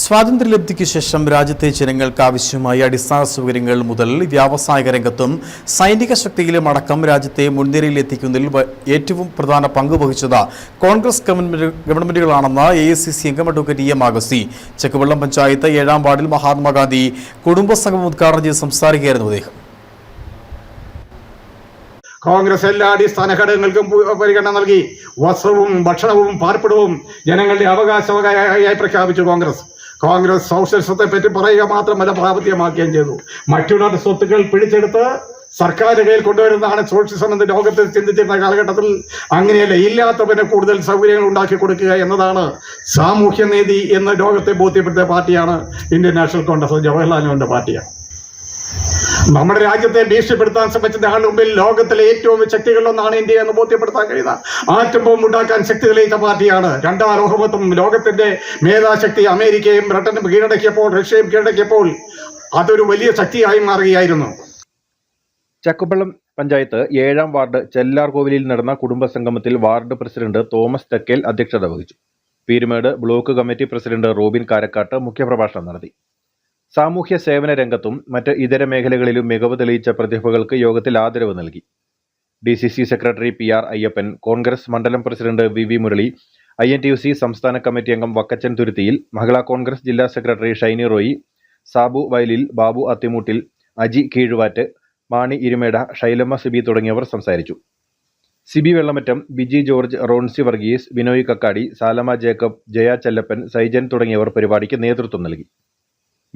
സ്വാതന്ത്ര്യലബ്ധിക്ക് ശേഷം രാജ്യത്തെ ജനങ്ങൾക്ക് ആവശ്യമായ അടിസ്ഥാന സൗകര്യങ്ങൾ മുതൽ വ്യാവസായിക രംഗത്തും സൈനിക ശക്തിയിലും അടക്കം രാജ്യത്തെ മുൻനിരയിൽ എത്തിക്കുന്നതിൽ ഏറ്റവും പ്രധാന പങ്ക് വഹിച്ചത് കോൺഗ്രസ് ഗവൺമെന്റുകളാണെന്ന് എ ഐ സി സി അംഗം അഡ്വക്കേറ്റ് എം ആഗസ്തി. ചെക്കുവെള്ളം പഞ്ചായത്ത് ഏഴാം വാർഡിൽ മഹാത്മാഗാന്ധി കുടുംബസംഗമം ഉദ്ഘാടനം ചെയ്ത് സംസാരിക്കുകയായിരുന്നു അദ്ദേഹം. കോൺഗ്രസ് എല്ലാ അടിസ്ഥാന ഘടകങ്ങൾക്കും പരിഗണന നൽകി. വസ്ത്രവും ഭക്ഷണവും പാർപ്പിടവും ജനങ്ങളുടെ അവകാശമായി പ്രഖ്യാപിച്ചു കോൺഗ്രസ്. കോൺഗ്രസ് സോഷ്യലിസത്തെ പറ്റി പറയുക മാത്രമല്ല പ്രാവർത്തികമാക്കുകയും ചെയ്തു. മറ്റുള്ളവരുടെ സ്വത്തുക്കൾ പിടിച്ചെടുത്ത് സർക്കാർ കയ്യിൽ കൊണ്ടുവരുന്നതാണ് സോഷ്യലിസം എന്ന് ലോകത്തിൽ ചിന്തിച്ചിരുന്ന കാലഘട്ടത്തിൽ അങ്ങനെയല്ല. ഇല്ലാത്തവന് കൂടുതൽ സൗകര്യങ്ങൾ ഉണ്ടാക്കി കൊടുക്കുക എന്നതാണ് സാമൂഹ്യനീതി എന്ന് ലോകത്തെ ബോധ്യപ്പെടുത്തിയ പാർട്ടിയാണ് ഇന്ത്യൻ നാഷണൽ കോൺഗ്രസ് ജവഹർലാൽ നെഹ്റുവിന്റെ പാർട്ടിയാണ്. നമ്മുടെ രാജ്യത്തെ ഭീഷണിപ്പെടുത്താൻ ശ്രമിച്ചതാണ് മുമ്പിൽ ലോകത്തിലെ ഏറ്റവും ശക്തികളിലൊന്നാണ് ഇന്ത്യ എന്ന് ബോധ്യപ്പെടുത്താൻ കഴിയുന്ന ആറ്റം ബോംബ് ഉണ്ടാക്കാൻ ശക്തി തെളിയിച്ച പാർട്ടിയാണ്. രണ്ടാം ലോകമത്തും ലോകത്തിന്റെ മേധാശക്തി അമേരിക്കയും ബ്രിട്ടനും കീഴടക്കിയപ്പോൾ റഷ്യയും കീഴടക്കിയപ്പോൾ അതൊരു വലിയ ശക്തിയായി മാറുകയായിരുന്നു. ചക്കുപള്ളം പഞ്ചായത്ത് ഏഴാം വാർഡ് ചെല്ലാർകോവിലിൽ നടന്ന കുടുംബസംഗമത്തിൽ വാർഡ് പ്രസിഡന്റ് തോമസ് തെക്കേൽ അധ്യക്ഷത വഹിച്ചു. Peermade block committee president Robin Karakkattu മുഖ്യപ്രഭാഷണം നടത്തി. സാമൂഹ്യ സേവന രംഗത്തും മറ്റ് ഇതര മേഖലകളിലും മികവ് തെളിയിച്ച പ്രതിഭകൾക്ക് യോഗത്തിൽ ആദരവ് നൽകി. D C C secretary P R Ayyappan Congress മണ്ഡലം president V V Murali I N T U C സംസ്ഥാന കമ്മിറ്റി അംഗം വക്കച്ചൻ തുരുത്തിയിൽ മഹിളാ കോൺഗ്രസ് ജില്ലാ സെക്രട്ടറി ഷൈനി റോയി സാബു വയലിൽ ബാബു അത്തിമൂട്ടിൽ അജി കീഴുവാറ്റ് മാണി ഇരുമേട ഷൈലമ്മ സിബി തുടങ്ങിയവർ സംസാരിച്ചു. സിബി വെള്ളമറ്റം ബിജി ജോർജ് റോൺസി വർഗീസ് വിനോയ് കക്കാടി സാലമ ജേക്കബ് ജയ ചെല്ലപ്പൻ സൈജൻ തുടങ്ങിയവർ പരിപാടിക്ക് നേതൃത്വം നൽകി.